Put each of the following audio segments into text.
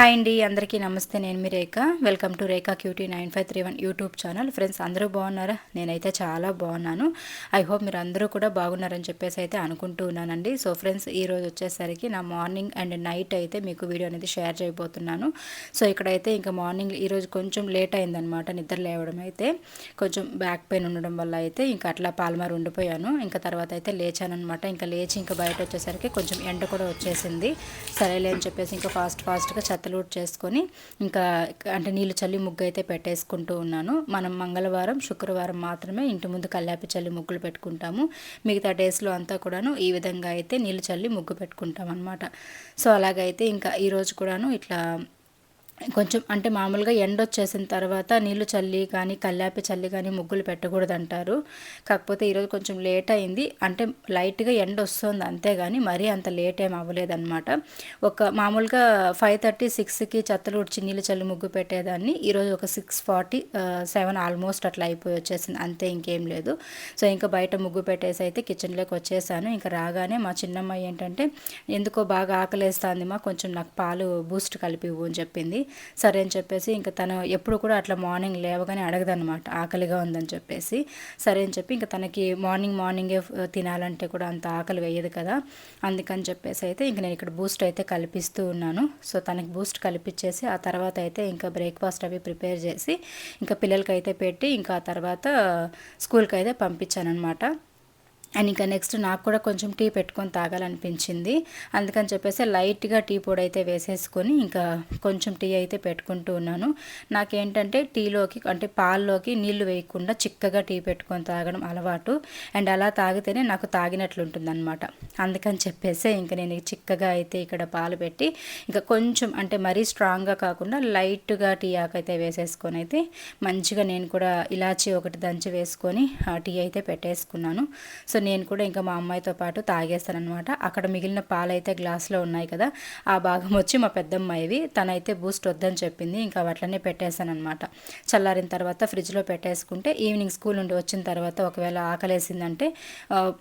Hi అండి అందరికీ నమస్తే. నేను మీ Rekha. Welcome to Rekha cutie nine five three one YouTube channel. Friends అందరూ బాగున్నారా? నేనైతే చాలా బాగున్నాను. ఐ హోప్ మీరు అందరూ కూడా బాగున్నారని చెప్పేసి అయితే అనుకుంటూ ఉన్నానండి. సో ఫ్రెండ్స్ ఈరోజు వచ్చేసరికి నా మార్నింగ్ అండ్ నైట్ అయితే మీకు వీడియో అనేది షేర్ చేయబోతున్నాను. సో ఇక్కడైతే ఇంకా మార్నింగ్ ఈరోజు కొంచెం లేట్ అయిందనమాట నిద్ర లేవడం అయితే. కొంచెం బ్యాక్ పెయిన్ ఉండడం వల్ల అయితే ఇంకా అట్లా పాల్మార్ ఉండిపోయాను. ఇంకా తర్వాత అయితే లేచానమాట ఇంకా లేచి ఇంకా బయట వచ్చేసరికి కొంచెం ఎండ కూడా వచ్చేసింది. సరేలే అని చెప్పేసి ఇంకా ఫాస్ట్ ఫాస్ట్గా చెత్త చెత్తలూట్ చేసుకొని ఇంకా అంటే నీళ్ళు చల్లి ముగ్గు అయితే పెట్టేసుకుంటూ ఉన్నాను. మనం మంగళవారం శుక్రవారం మాత్రమే ఇంటి ముందు కల్లాపి చల్లి ముగ్గులు పెట్టుకుంటాము. మిగతా డేస్లో అంతా కూడాను ఈ విధంగా అయితే నీళ్ళు చల్లి ముగ్గు పెట్టుకుంటాం అనమాట సో అలాగైతే ఇంకా ఈరోజు కూడాను ఇట్లా కొంచెం అంటే మామూలుగా ఎండ వచ్చేసిన తర్వాత నీళ్ళు చల్లి కానీ కల్లాపి చల్లి కానీ ముగ్గులు పెట్టకూడదు అంటారు కాకపోతే ఈరోజు కొంచెం లేట్ అయింది. అంటే లైట్గా ఎండ వస్తుంది అంతే కానీ మరీ అంత లేట్ ఏం అవ్వలేదన్నమాట. ఒక మామూలుగా ఫైవ్ థర్టీ సిక్స్కి చెత్తలు ఉడిచి నీళ్ళు చల్లి ముగ్గు పెట్టేదాన్ని. ఈరోజు ఒక సిక్స్ ఫార్టీ సెవెన్ ఆల్మోస్ట్ అట్లా అయిపోయి వచ్చేసింది. అంతే ఇంకేం లేదు. సో ఇంకా బయట ముగ్గు పెట్టేసి అయితే కిచెన్లోకి వచ్చేసాను. ఇంకా రాగానే మా చిన్నమ్మాయి ఏంటంటే ఎందుకో బాగా ఆకలేస్తుంది మా కొంచెం నాకు పాలు బూస్ట్ కలిపి ఇవ్వు అని చెప్పింది. సరే అని చెప్పేసి ఇంకా తను ఎప్పుడు కూడా అట్లా మార్నింగ్ లేవగానే అడగదనమాట ఆకలిగా ఉందని చెప్పేసి. సరే అని చెప్పి ఇంకా తనకి మార్నింగ్ మార్నింగే తినాలంటే కూడా అంత ఆకలి వేయదు కదా. అందుకని చెప్పేసి అయితే ఇంక నేను ఇక్కడ బూస్ట్ అయితే కల్పిస్తూ ఉన్నాను. సో తనకి బూస్ట్ కల్పించేసి ఆ తర్వాత అయితే ఇంకా బ్రేక్ఫాస్ట్ అవి ప్రిపేర్ చేసి ఇంకా పిల్లలకి అయితే పెట్టి ఇంకా ఆ తర్వాత స్కూల్కి అయితే పంపించాను అనమాట అండ్ ఇంకా నెక్స్ట్ నాకు కూడా కొంచెం టీ పెట్టుకొని తాగాలనిపించింది. అందుకని చెప్పేసి లైట్గా టీ పొడి అయితే వేసేసుకొని ఇంకా కొంచెం టీ అయితే పెట్టుకుంటూ ఉన్నాను. నాకేంటంటే టీలోకి అంటే పాల్లోకి నీళ్ళు వేయకుండా చిక్కగా టీ పెట్టుకొని తాగడం అలవాటు. అండ్ అలా తాగితేనే నాకు తాగినట్లు ఉంటుందన్నమాట. అందుకని చెప్పేసి ఇంకా నేను చిక్కగా అయితే ఇక్కడ పాలు పెట్టి ఇంకా కొంచెం అంటే మరీ స్ట్రాంగ్గా కాకుండా లైట్గా టీ ఆకైతే వేసేసుకొని అయితే మంచిగా నేను కూడా ఇలాచి ఒకటి దంచి వేసుకొని ఆ టీ అయితే పెట్టేసుకున్నాను. సో నేను కూడా ఇంకా మా అమ్మాయితో పాటు తాగేస్తానమాట అక్కడ మిగిలిన పాలు అయితే గ్లాస్లో ఉన్నాయి కదా ఆ భాగం వచ్చి మా పెద్దమ్మాయివి. తనైతే బూస్ట్ వద్దని చెప్పింది ఇంకా అట్లనే పెట్టేశానమాట చల్లారిన తర్వాత ఫ్రిడ్జ్లో పెట్టేసుకుంటే ఈవినింగ్ స్కూల్ నుండి వచ్చిన తర్వాత ఒకవేళ ఆకలేసిందంటే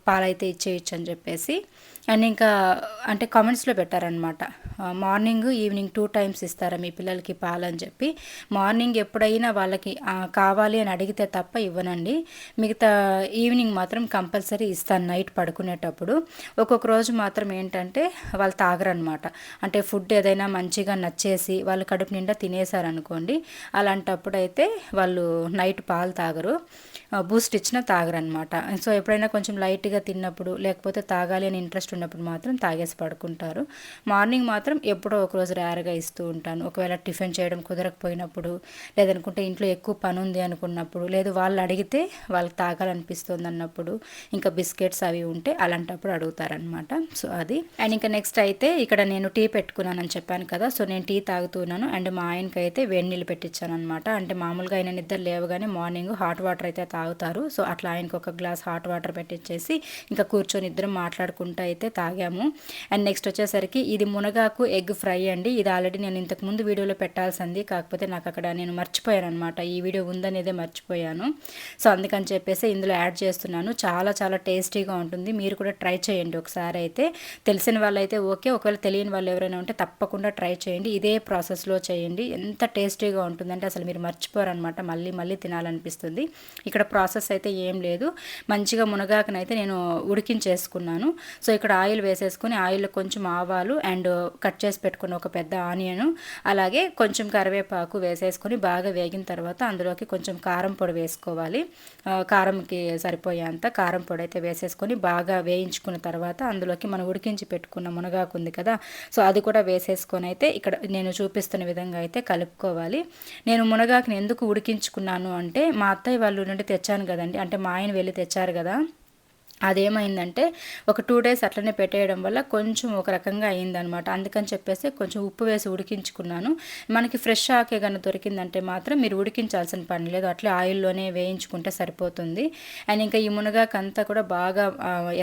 పాలైతే ఇచ్చేయచ్చు అని చెప్పేసి అండ్ ఇంకా అంటే కామెంట్స్లో పెట్టారనమాట మార్నింగ్ ఈవినింగ్ టూ టైమ్స్ ఇస్తారా మీ పిల్లలకి పాలని చెప్పి. మార్నింగ్ ఎప్పుడైనా వాళ్ళకి కావాలి అని అడిగితే తప్ప ఇవ్వనండి. మిగతా ఈవినింగ్ మాత్రం కంపల్సరీ ఇస్తాను నైట్ పడుకునేటప్పుడు. ఒక్కొక్క రోజు మాత్రం ఏంటంటే వాళ్ళు తాగరనమాట అంటే ఫుడ్ ఏదైనా మంచిగా నచ్చేసి వాళ్ళు కడుపు నిండా తినేసారనుకోండి అలాంటప్పుడు అయితే వాళ్ళు నైట్ పాలు తాగరు. బూస్ట్ ఇచ్చినా తాగరనమాట సో ఎప్పుడైనా కొంచెం లైట్గా తిన్నప్పుడు లేకపోతే తాగాలి అని ఇంట్రెస్ట్ ఉన్నప్పుడు మాత్రం తాగేసి పడుకుంటారు. మార్నింగ్ మాత్రం ఎప్పుడో ఒకరోజు రేర్గా ఇస్తూ ఉంటాను. ఒకవేళ టిఫిన్ చేయడం కుదరకపోయినప్పుడు లేదనుకుంటే ఇంట్లో ఎక్కువ పని ఉంది అనుకున్నప్పుడు లేదు వాళ్ళు అడిగితే వాళ్ళకి తాగాలనిపిస్తుంది అన్నప్పుడు ఇంకా బిస్కెట్స్ అవి ఉంటే అలాంటప్పుడు అడుగుతారనమాట సో అది. అండ్ ఇంకా నెక్స్ట్ అయితే ఇక్కడ నేను టీ పెట్టుకున్నానని చెప్పాను కదా సో నేను టీ తాగుతున్నాను అండ్ మా ఆయనకి అయితే వేడి నీళ్ళు పెట్టించాను అనమాట అంటే మామూలుగా ఆయన నిద్ర లేవగానే మార్నింగ్ హాట్ వాటర్ అయితే తాగుతారు. సో అట్లా ఆయనకు ఒక గ్లాస్ హాట్ వాటర్ పెట్టించేసి ఇంకా కూర్చొని ఇద్దరం మాట్లాడుకుంటూ అయితే తాగాము. అండ్ నెక్స్ట్ వచ్చేసరికి ఇది మునగాకు ఎగ్ ఫ్రై అండి. ఇది ఆల్రెడీ నేను ఇంతకుముందు వీడియోలో పెట్టాల్సింది. కాకపోతే నాకు అక్కడ నేను మర్చిపోయాను అనమాట ఈ వీడియో ఉందనేదే మర్చిపోయాను. సో అందుకని చెప్పేసి ఇందులో యాడ్ చేస్తున్నాను. చాలా చాలా టేస్టీగా ఉంటుంది. మీరు కూడా ట్రై చేయండి ఒకసారి అయితే. తెలిసిన వాళ్ళైతే ఓకే. ఒకవేళ తెలియని వాళ్ళు ఎవరైనా ఉంటే తప్పకుండా ట్రై చేయండి. ఇదే ప్రాసెస్లో చేయండి. ఎంత టేస్టీగా ఉంటుందంటే అసలు మీరు మర్చిపోరనమాట మళ్ళీ మళ్ళీ తినాలనిపిస్తుంది. ఇక్కడ ప్రాసెస్ అయితే ఏం లేదు. మంచిగా మునగాకనైతే నేను ఉడికించేసుకున్నాను. సో ఇక్కడ ఆయిల్ వేసేసుకొని ఆయిల్ కొంచెం ఆవాలు అండ్ కట్ చేసి పెట్టుకున్న ఒక పెద్ద ఆనియన్ అలాగే కొంచెం కరివేపాకు వేసేసుకొని బాగా వేగిన తర్వాత అందులోకి కొంచెం కారం పొడి వేసుకోవాలి. కారంకి సరిపోయేంత కారం పొడి అయితే వేసేసుకొని బాగా వేయించుకున్న తర్వాత అందులోకి మనం ఉడికించి పెట్టుకున్న మునగాకు ఉంది కదా సో అది కూడా వేసేసుకొని అయితే ఇక్కడ నేను చూపిస్తున్న విధంగా అయితే కలుపుకోవాలి. నేను మునగాకుని ఎందుకు ఉడికించుకున్నాను అంటే మా అత్తయ్య వాళ్ళు నుండి తెచ్చాను కదండి అంటే మా ఆయన వెళ్ళి తెచ్చారు కదా అదేమైందంటే ఒక టూ డేస్ అట్లనే పెట్టేయడం వల్ల కొంచెం ఒక రకంగా అయిందనమాట అందుకని చెప్పేసి కొంచెం ఉప్పు వేసి ఉడికించుకున్నాను. మనకి ఫ్రెష్ ఆకే కనుక దొరికిందంటే మాత్రం మీరు ఉడికించాల్సిన పని లేదు. అట్లే ఆయిల్లోనే వేయించుకుంటే సరిపోతుంది. అండ్ ఇంకా ఈ మునగాకంతా కూడా బాగా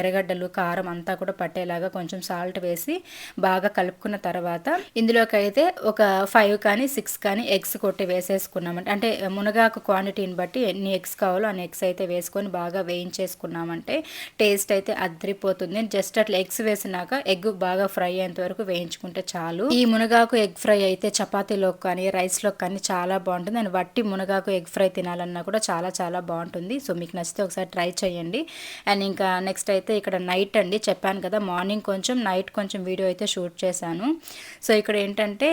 ఎర్రగడ్డలు కారం అంతా కూడా పట్టేలాగా కొంచెం సాల్ట్ వేసి బాగా కలుపుకున్న తర్వాత ఇందులోకి అయితే ఒక ఫైవ్ కానీ సిక్స్ కానీ ఎగ్స్ కొట్టి వేసేసుకున్నామంటే అంటే మునగాకు క్వాంటిటీని బట్టి ఎన్ని ఎగ్స్ కావాలో అన్ని ఎగ్స్ అయితే వేసుకొని బాగా వేయించేసుకున్నామంటే టేస్ట్ అయితే అద్దరిపోతుంది జస్ట్ అట్లా ఎగ్స్ వేసినాక ఎగ్ బాగా ఫ్రై అయ్యేంత వరకు వేయించుకుంటే చాలు. ఈ మునగాకు ఎగ్ ఫ్రై అయితే చపాతీలో కానీ రైస్లో కానీ చాలా బాగుంటుంది. అండ్ వట్టి మునగాకు ఎగ్ ఫ్రై తినాలన్నా కూడా చాలా చాలా బాగుంటుంది. సో మీకు నచ్చితే ఒకసారి ట్రై చేయండి. అండ్ ఇంకా నెక్స్ట్ అయితే ఇక్కడ నైట్ అండి. చెప్పాను కదా మార్నింగ్ కొంచెం నైట్ కొంచెం వీడియో అయితే షూట్ చేశాను. సో ఇక్కడ ఏంటంటే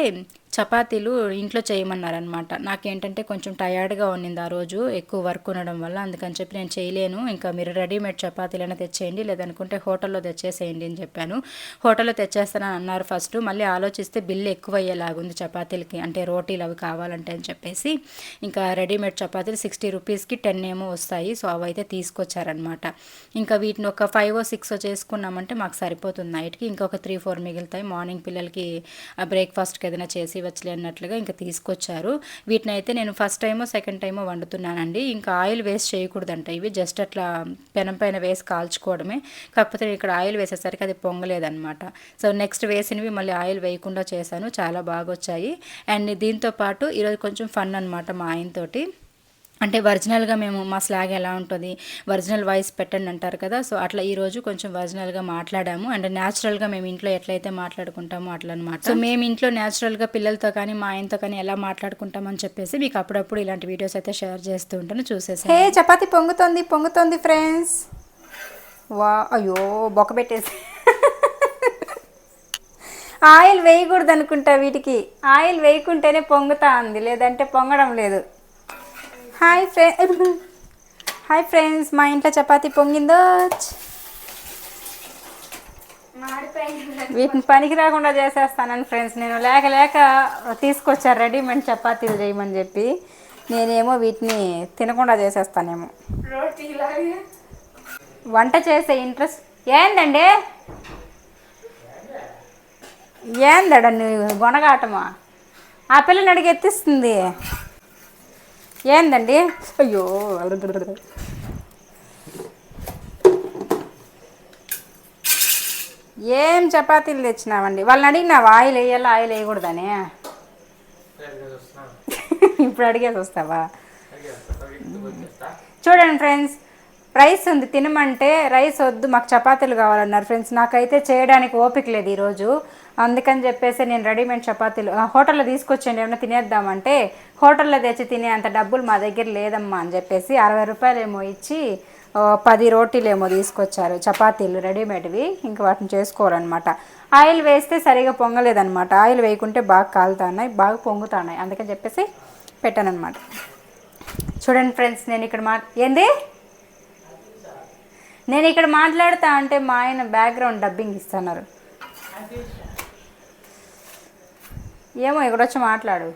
చపాతీలు ఇంట్లో చేయమన్నారనమాట నాకేంటంటే కొంచెం టయర్డ్గా ఉన్నింది ఆ రోజు ఎక్కువ వర్క్ ఉండడం వల్ల. అందుకని చెప్పి నేను చేయలేను. ఇంకా మీరు రెడీమేడ్ చపాతీలైనా తెచ్చేయండి లేదనుకుంటే హోటల్లో తెచ్చేసేయండి అని చెప్పాను. హోటల్లో తెచ్చేస్తానని అన్నారు ఫస్ట్. మళ్ళీ ఆలోచిస్తే బిల్లు ఎక్కువ అయ్యేలాగుంది చపాతీలకి. అంటే రోటీలు అవి కావాలంటే అని చెప్పేసి ఇంకా రెడీమేడ్ చపాతీలు సిక్స్టీ రూపీస్కి టెన్ ఏమో వస్తాయి. సో అవి అయితే తీసుకొచ్చారనమాట ఇంకా వీటిని ఒక ఫైవ్ సిక్స్ చేసుకున్నామంటే మాకు సరిపోతుంది నైట్కి. ఇంకొక త్రీ ఫోర్ మిగులుతాయి. మార్నింగ్ పిల్లలకి బ్రేక్ఫాస్ట్కి ఏదైనా చేసి చేయవచ్చులే అన్నట్లుగా ఇంకా తీసుకొచ్చారు. వీటిని అయితే నేను ఫస్ట్ టైమో సెకండ్ టైమో వండుతున్నానండి. ఇంకా ఆయిల్ వేస్ట్ చేయకూడదంట. ఇవి జస్ట్ అట్లా పెనం పైన వేసి కాల్చుకోవడమే. కాకపోతే ఇక్కడ ఆయిల్ వేసేసరికి అది పొంగలేదన్నమాట. సో నెక్స్ట్ వేసినవి మళ్ళీ ఆయిల్ వేయకుండా చేశాను. చాలా బాగా వచ్చాయి అండ్ దీంతో పాటు ఈరోజు కొంచెం ఫన్ అనమాట మా ఆయనతోటి. అంటే ఒరిజినల్గా మేము మా స్లాగ్ ఎలా ఉంటుంది? ఒరిజినల్ వాయిస్ పెట్టండి అంటారు కదా సో అట్లా ఈరోజు కొంచెం ఒరిజినల్గా మాట్లాడాము. అండ్ న్యాచురల్గా మేము ఇంట్లో ఎట్లయితే మాట్లాడుకుంటామో అట్లా అనమాట సో మేము ఇంట్లో న్యాచురల్గా పిల్లలతో కానీ మా ఆయనతో కానీ ఎలా మాట్లాడుకుంటామని చెప్పేసి మీకు అప్పుడప్పుడు ఇలాంటి వీడియోస్ అయితే షేర్ చేస్తూ ఉంటాను. చూసేసి హే చపాతి పొంగుతోంది పొంగుతోంది ఫ్రెండ్స్ వా అయ్యో బొక్క పెట్టేసి. ఆయిల్ వేయకూడదు అనుకుంటా వీటికి. ఆయిల్ వేయకుంటేనే పొంగుతా ఉంది లేదంటే పొంగడం లేదు. హాయ్ ఫ్రెండ్ హాయ్ ఫ్రెండ్స్ మా ఇంట్లో చపాతి పొంగిందో వీటిని పనికి రాకుండా చేసేస్తానని ఫ్రెండ్స్ నేను లేక లేక తీసుకొచ్చారు రెడీమేడ్ చపాతీలు చేయమని చెప్పి. నేనేమో వీటిని తినకుండా చేసేస్తానేమో. వంట చేసే ఇంట్రెస్ట్ ఏందండి? ఏందడ నువ్వు గొనగాటమా ఆ పిల్లని అడిగి ఎత్తిస్తుంది. ఏందండి? అయ్యో. ఏం చపాతీలు తెచ్చినావండి? వాళ్ళని అడిగినావు? ఆయిల్ వేయాలి? ఆయిల్ వేయకూడదని. ఇప్పుడు అడిగేసి వస్తావా? చూడండి ఫ్రెండ్స్ రైస్ ఉంది తినమంటే రైస్ వద్దు మాకు చపాతీలు కావాలన్నారు ఫ్రెండ్స్. నాకైతే చేయడానికి ఓపిక లేదు ఈరోజు. అందుకని చెప్పేసి నేను రెడీమేడ్ చపాతీలు హోటల్లో తీసుకొచ్చండి ఏమైనా తినేద్దామంటే హోటల్లో తెచ్చి తినే అంత డబ్బులు మా దగ్గర లేదమ్మా అని చెప్పేసి అరవై రూపాయలేమో ఇచ్చి పది రోటీలేమో తీసుకొచ్చారు చపాతీలు రెడీమేడ్వి ఇంకా వాటిని చేసుకోవాలన్నమాట. ఆయిల్ వేస్తే సరిగా పొంగలేదన్నమాట. ఆయిల్ వేయకుంటే బాగా కాలుతున్నాయి బాగా పొంగుతున్నాయి. అందుకని చెప్పేసి పెట్టానమాట చూడండి ఫ్రెండ్స్ నేను ఇక్కడ మా ఏంది? నేను ఇక్కడ మాట్లాడుతా అంటే మా ఆయన బ్యాక్గ్రౌండ్ డబ్బింగ్ ఇస్తున్నారు. ఏమో ఇక్కడ వచ్చి మాట్లాడు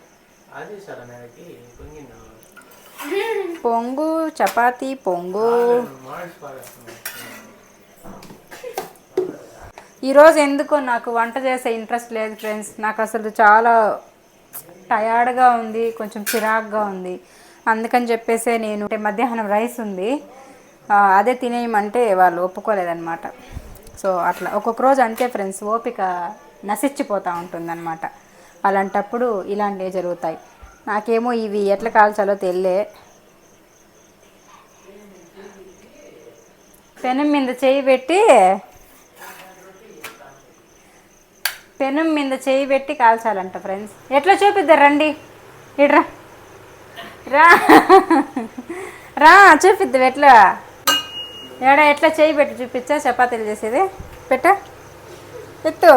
పొంగు చపాతీ పొంగు. ఈరోజు ఎందుకో నాకు వంట చేసే ఇంట్రెస్ట్ లేదు ఫ్రెండ్స్. నాకు అసలు చాలా టయర్డ్గా ఉంది కొంచెం చిరాగ్గా ఉంది. అందుకని చెప్పేసే నేను అంటే మధ్యాహ్నం రైస్ ఉంది. అదే తినేయమంటే వాళ్ళు ఒప్పుకోలేదన్నమాట. సో అట్లా ఒక్కొక్క రోజు అంతే ఫ్రెండ్స్ ఓపిక నశించిపోతూ ఉంటుందన్నమాట. అలాంటప్పుడు ఇలాంటివి జరుగుతాయి. నాకేమో ఇవి ఎట్లా కాల్చాలో తెలియలే పెనం మీద చేయి పెట్టి పెనం మీద చేయి పెట్టి కాల్చాలంట ఫ్రెండ్స్. ఎట్లా చూపిద్దారు రండి. ఇడ్రా రా. రా. చూపిద్దాం ఎట్లా. ఏడా ఎట్లా చేయి పెట్టి చూపించా? చపాతీలు చేసేది. పెట్ట. ఎత్తు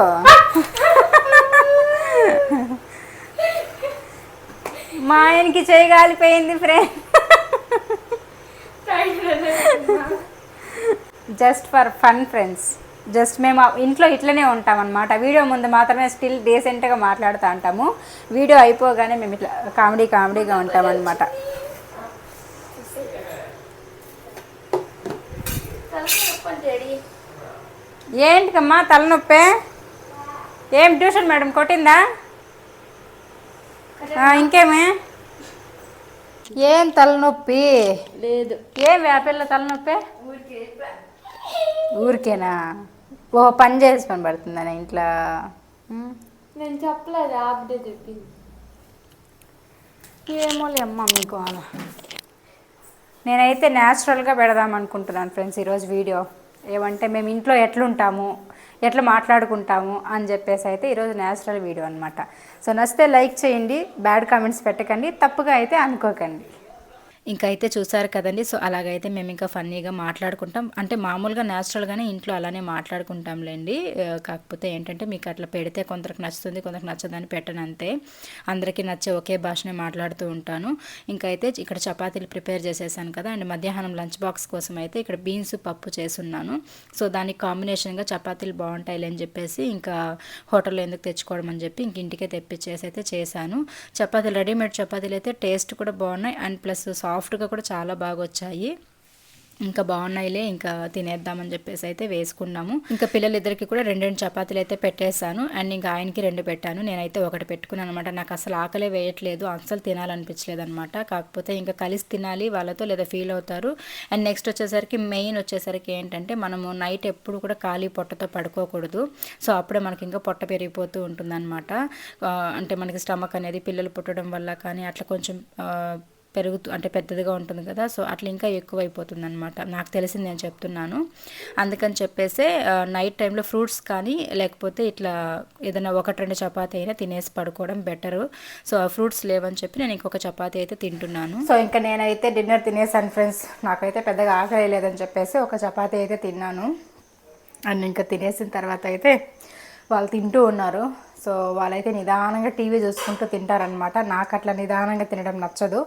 మా ఆయనకి చేయగాలిపోయింది friend just for fun friends just మేము ఇంట్లో ఇట్లనే ఉంటాం అనమాట వీడియో ముందు మాత్రమే స్టిల్ డీసెంట్గా మాట్లాడుతూ ఉంటాము. వీడియో అయిపోగానే మేము ఇట్లా కామెడీ కామెడీగా ఉంటామన్నమాట. ఏంటికమ్మా తలనొప్పే? ఏం ట్యూషన్ మేడం కొట్టిందా? ఇంకేమే? ఏం తలనొప్పి? లేదు. ఏం ఆ పిల్ల తలనొప్పి? ఊరికేనా? ఓ పని చేసుకొని పడుతుందని ఇంట్లో? ఉమ్. నేను చెప్పలేదు ఆవిడే చెప్పింది. ఏమోలే అమ్మ మీకు అలా. నేనైతే న్యాచురల్గా పెడదాం అనుకుంటున్నాను ఫ్రెండ్స్ ఈరోజు వీడియో. ఏమంటే మేము ఇంట్లో ఎట్లుంటాము ఎట్లా మాట్లాడుకుంటాము అని చెప్పేసి అయితే ఈరోజు న్యాచురల్ వీడియో అనమాట సో నచ్చితే లైక్ చేయండి బ్యాడ్ కామెంట్స్ పెట్టకండి తప్పుగా అయితే అనుకోకండి. ఇంకా అయితే చూసారు కదండి. సో అలాగైతే మేము ఇంకా ఫన్నీగా మాట్లాడుకుంటాం. అంటే మామూలుగా న్యాచురల్గానే ఇంట్లో అలానే మాట్లాడుకుంటాంలేండి. కాకపోతే ఏంటంటే మీకు అట్లా పెడితే కొందరికి నచ్చుతుంది కొందరికి నచ్చదని పెట్టను అంతే అందరికీ నచ్చే ఒకే భాషనే మాట్లాడుతూ ఉంటాను. ఇంకా అయితే ఇక్కడ చపాతీలు ప్రిపేర్ చేసేసాను కదా. అండ్ మధ్యాహ్నం లంచ్ బాక్స్ కోసం అయితే ఇక్కడ బీన్స్ పప్పు చేస్తున్నాను. సో దానికి కాంబినేషన్గా చపాతీలు బాగుంటాయి అని చెప్పేసి ఇంకా హోటల్లో ఎందుకు తెచ్చుకోవడం అని చెప్పి ఇంక ఇంటికే తెప్పించేసి అయితే చేశాను. చపాతీలు రెడీమేడ్ చపాతీలు అయితే టేస్ట్ కూడా బాగున్నాయి. అండ్ ప్లస్ సాఫ్ట్గా కూడా చాలా బాగా వచ్చాయి ఇంకా బాగున్నాయిలే ఇంకా తినేద్దామని చెప్పేసి అయితే వేసుకున్నాము. ఇంకా పిల్లలిద్దరికి కూడా రెండు రెండు చపాతీలు అయితే పెట్టేశాను. అండ్ ఇంకా ఆయనకి రెండు పెట్టాను. నేనైతే ఒకటి పెట్టుకున్నాను అనమాట నాకు అసలు ఆకలే వేయట్లేదు అసలు తినాలనిపించలేదు అనమాట కాకపోతే ఇంకా కలిసి తినాలి వాళ్ళతో లేదా ఫీల్ అవుతారు. అండ్ నెక్స్ట్ వచ్చేసరికి మెయిన్ వచ్చేసరికి ఏంటంటే మనము నైట్ ఎప్పుడు కూడా ఖాళీ పొట్టతో పడుకోకూడదు. సో అప్పుడే మనకి ఇంకా పొట్ట పెరిగిపోతూ ఉంటుందన్నమాట. అంటే మనకి స్టమక్ అనేది పిల్లలు పుట్టడం వల్ల కానీ అట్లా కొంచెం పెరుగుతూ అంటే పెద్దదిగా ఉంటుంది కదా సో అట్లా ఇంకా ఎక్కువ అయిపోతుంది అనమాట నాకు తెలిసింది నేను చెప్తున్నాను. అందుకని చెప్పేసి నైట్ టైంలో ఫ్రూట్స్ కానీ లేకపోతే ఇట్లా ఏదైనా ఒకటి రెండు చపాతీ అయినా తినేసి పడుకోవడం బెటరు. సో ఆ ఫ్రూట్స్ లేవని చెప్పి నేను ఇంకొక చపాతీ అయితే తింటున్నాను. సో ఇంకా నేనైతే డిన్నర్ తినేసాను ఫ్రెండ్స్. నాకైతే పెద్దగా ఆకలి లేదని చెప్పేసి ఒక చపాతీ అయితే తిన్నాను. అండ్ ఇంకా తినేసిన తర్వాత అయితే వాళ్ళు తింటూ ఉన్నారు. సో వాళ్ళైతే నిదానంగా టీవీ చూసుకుంటూ తింటారనమాట నాకు అట్లా నిదానంగా తినడం నచ్చదు.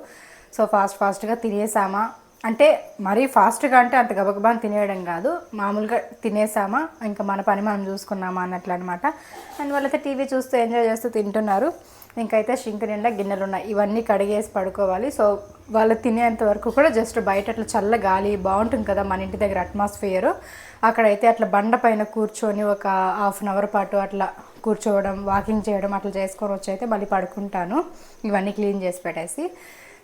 సో ఫాస్ట్ ఫాస్ట్గా తినేసామా? అంటే మరీ ఫాస్ట్గా అంటే అంత గబగబా తినేయడం కాదు. మామూలుగా తినేసామా? ఇంకా మన పని మనం చూసుకున్నామా అన్నట్లు అనమాట అండ్ వాళ్ళైతే టీవీ చూస్తూ ఎంజాయ్ చేస్తూ తింటున్నారు. ఇంకైతే షింక్ నిండా గిన్నెలు ఉన్నాయి ఇవన్నీ కడిగేసి పడుకోవాలి. సో వాళ్ళు తినేంత వరకు కూడా జస్ట్ బయట అట్లా చల్ల గాలి బాగుంటుంది కదా మన ఇంటి దగ్గర అట్మాస్ఫియర్. అక్కడైతే అట్లా బండ పైన కూర్చొని ఒక హాఫ్ అన్ అవర్ పాటు అట్లా కూర్చోవడం వాకింగ్ చేయడం అట్లా చేసుకొని వచ్చి అయితే మళ్ళీ పడుకుంటాను. ఇవన్నీ క్లీన్ చేసి పెట్టేసి.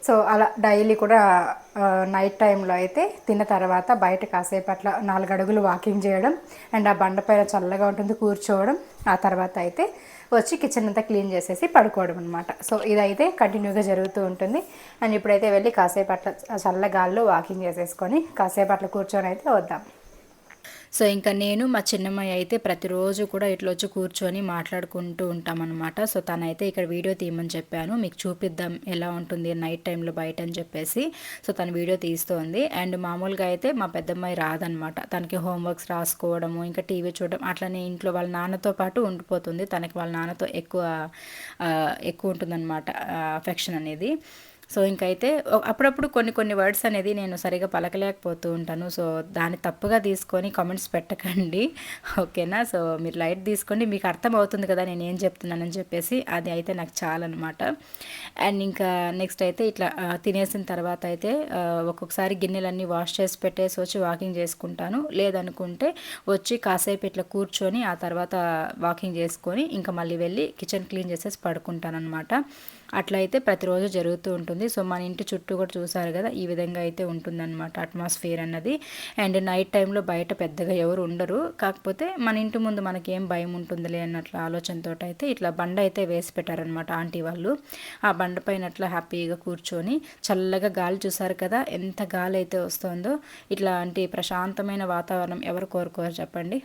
సో అలా డైలీ కూడా నైట్ టైంలో అయితే తిన్న తర్వాత బయట కాసేపు అట్లా నాలుగు అడుగులు వాకింగ్ చేయడం అండ్ ఆ బండపైన చల్లగా ఉంటుంది కూర్చోవడం ఆ తర్వాత అయితే వచ్చి కిచెన్ అంతా క్లీన్ చేసేసి పడుకోవడం అనమాట సో ఇదైతే కంటిన్యూగా జరుగుతూ ఉంటుంది. అండ్ ఇప్పుడైతే వెళ్ళి కాసేపు అట్లా చల్లగాల్లో వాకింగ్ చేసేసుకొని కాసేపు అట్లా కూర్చొని అయితే వద్దాం. సో ఇంకా నేను మా చిన్నమ్మాయి అయితే ప్రతిరోజు కూడా ఇట్లా వచ్చి కూర్చొని మాట్లాడుకుంటూ ఉంటామన్నమాట. సో తనైతే ఇక్కడ వీడియో తీయమని చెప్పాను. మీకు చూపిద్దాం ఎలా ఉంటుంది నైట్ టైంలో బయట అని చెప్పేసి. సో తను వీడియో తీస్తోంది. అండ్ మామూలుగా అయితే మా పెద్దమ్మాయి రాదనమాట తనకి హోంవర్క్స్ రాసుకోవడము ఇంకా టీవీ చూడడం అట్లనే ఇంట్లో వాళ్ళ నాన్నతో పాటు ఉండిపోతుంది. తనకి వాళ్ళ నాన్నతో ఎక్కువ ఎక్కువ ఉంటుందన్నమాట అఫెక్షన్ అనేది. సో ఇంకైతే అప్పుడప్పుడు కొన్ని కొన్ని వర్డ్స్ అనేది నేను సరిగా పలకలేకపోతూ ఉంటాను. సో దాన్ని తప్పుగా తీసుకొని కామెంట్స్ పెట్టకండి. ఓకేనా? సో మీరు లైట్ తీసుకోండి. మీకు అర్థం అవుతుంది కదా నేను ఏం చెప్తున్నానని చెప్పేసి అది అయితే నాకు చాలన్నమాట. అండ్ ఇంకా నెక్స్ట్ అయితే ఇట్లా తినేసిన తర్వాత అయితే ఒక్కొక్కసారి గిన్నెలన్నీ వాష్ చేసి పెట్టేసి వచ్చి వాకింగ్ చేసుకుంటాను. లేదనుకుంటే వచ్చి కాసేపు ఇట్లా కూర్చొని ఆ తర్వాత వాకింగ్ చేసుకొని ఇంకా మళ్ళీ వెళ్ళి కిచెన్ క్లీన్ చేసేసి పడుకుంటాను అనమాట అట్లా అయితే ప్రతిరోజు జరుగుతూ ఉంటుంది. సో మన ఇంటి చుట్టూ కూడా చూసారు కదా ఈ విధంగా అయితే ఉంటుందన్నమాట అట్మాస్ఫియర్ అన్నది. అండ్ నైట్ టైంలో బయట పెద్దగా ఎవరు ఉండరు. కాకపోతే మన ఇంటి ముందు మనకి ఏం భయం ఉంటుందిలే అన్నట్ల ఆలోచనతో అయితే ఇట్లా బండ అయితే వేసి పెట్టారనమాట ఆంటీ వాళ్ళు. ఆ బండ పైన అట్లా హ్యాపీగా కూర్చొని చల్లగా గాలి చూసారు కదా ఎంత గాలి అయితే వస్తుందో. ఇట్లాంటి ప్రశాంతమైన వాతావరణం ఎవరు కోరుకోరు చెప్పండి.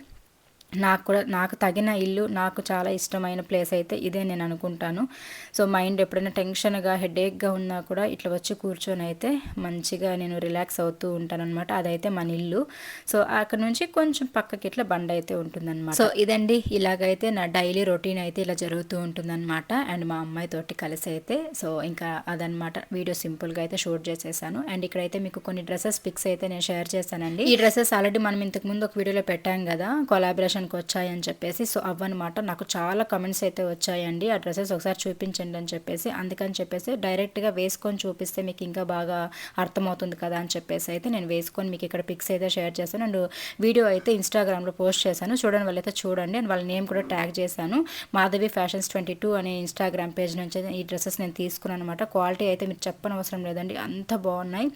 నాకు కూడా నాకు తగిన ఇల్లు నాకు చాలా ఇష్టమైన ప్లేస్ అయితే ఇదే నేను అనుకుంటాను. సో మైండ్ ఎప్పుడైనా టెన్షన్గా హెడేక్గా ఉన్నా కూడా ఇట్లా వచ్చి కూర్చొని అయితే మంచిగా నేను రిలాక్స్ అవుతూ ఉంటాను అనమాట అదైతే మన ఇల్లు. సో అక్కడ నుంచి కొంచెం పక్కకి ఇట్లా బండ అయితే ఉంటుందన్నమాట. సో ఇదండి. ఇలాగైతే నా డైలీ రొటీన్ అయితే ఇలా జరుగుతూ ఉంటుందన్నమాట. అండ్ మా అమ్మాయి తోటి కలిసి అయితే. సో ఇంకా అదనమాట వీడియో సింపుల్గా అయితే షూట్ చేసేసాను. అండ్ ఇక్కడైతే మీకు కొన్ని డ్రెస్సెస్ పిక్స్ అయితే నేను షేర్ చేశానండి. ఈ డ్రెస్సెస్ ఆల్రెడీ మనం ఇంతకు ముందు ఒక వీడియోలో పెట్టాం కదా. కొలాబరేషన్కి వచ్చాయని చెప్పేసి సో అవ్వనమాట. నాకు చాలా కమెంట్స్ అయితే వచ్చాయండి. ఆ డ్రెస్సెస్ ఒకసారి చూపించండి అని చెప్పేసి అందుకని చెప్పేసి డైరెక్ట్గా వేసుకొని చూపిస్తే మీకు ఇంకా బాగా అర్థమవుతుంది కదా అని చెప్పేసి అయితే నేను వేసుకొని మీకు ఇక్కడ పిక్స్ అయితే షేర్ చేశాను. అండ్ వీడియో అయితే ఇన్స్టాగ్రామ్లో పోస్ట్ చేశాను. చూడండి వాళ్ళైతే చూడండి. అండ్ వాళ్ళ నేమ్ కూడా ట్యాగ్ చేశాను. మాధవి ఫ్యాషన్స్ ట్వంటీ టూ అనే ఇన్స్టాగ్రామ్ పేజ్ నుంచి అయితే ఈ డ్రెస్సెస్ నేను తీసుకున్నాను అనమాట. క్వాలిటీ అయితే మీరు చెప్పనవసరం లేదండి. అంత బాగున్నాయి.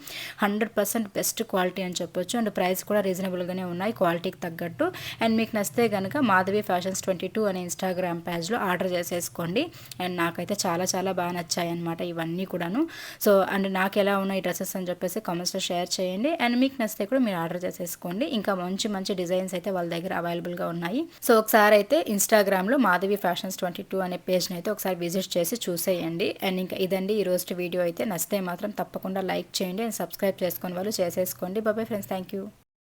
హండ్రెడ్ పర్సెంట్ బెస్ట్ క్వాలిటీ అని చెప్పొచ్చు. అండ్ ప్రైస్ కూడా రీజనబుల్గానే ఉన్నాయి. క్వాలిటీకి తగ్గట్టు. అండ్ మీకు నచ్చితే నచ్చితే కనుక మాధవి ఫ్యాషన్స్ ట్వంటీ టూ అనే ఇన్స్టాగ్రామ్ పేజ్లో ఆర్డర్ చేసేసుకోండి. అండ్ నాకైతే చాలా చాలా బాగా నచ్చాయి అనమాట ఇవన్నీ కూడాను. సో అండ్ నాకు ఎలా ఉన్నాయి డ్రెస్సెస్ అని చెప్పేసి కామెంట్స్లో షేర్ చేయండి. అండ్ మీకు నచ్చితే కూడా మీరు ఆర్డర్ చేసేసుకోండి. ఇంకా మంచి మంచి డిజైన్స్ అయితే వాళ్ళ దగ్గర అవైలబుల్గా ఉన్నాయి. సో ఒకసారి అయితే ఇన్స్టాగ్రామ్లో మాధవి ఫ్యాషన్స్ ట్వంటీ టూ అనే పేజ్ని అయితే ఒకసారి విజిట్ చేసి చూసేయండి. అండ్ ఇంకా ఇదండి ఈ రోజు వీడియో అయితే. నచ్చితే మాత్రం తప్పకుండా లైక్ చేయండి. అండ్ సబ్స్క్రైబ్ చేసుకుని వాళ్ళు చేసేసుకోండి. బాబాయ్ ఫ్రెండ్స్ థ్యాంక్ యూ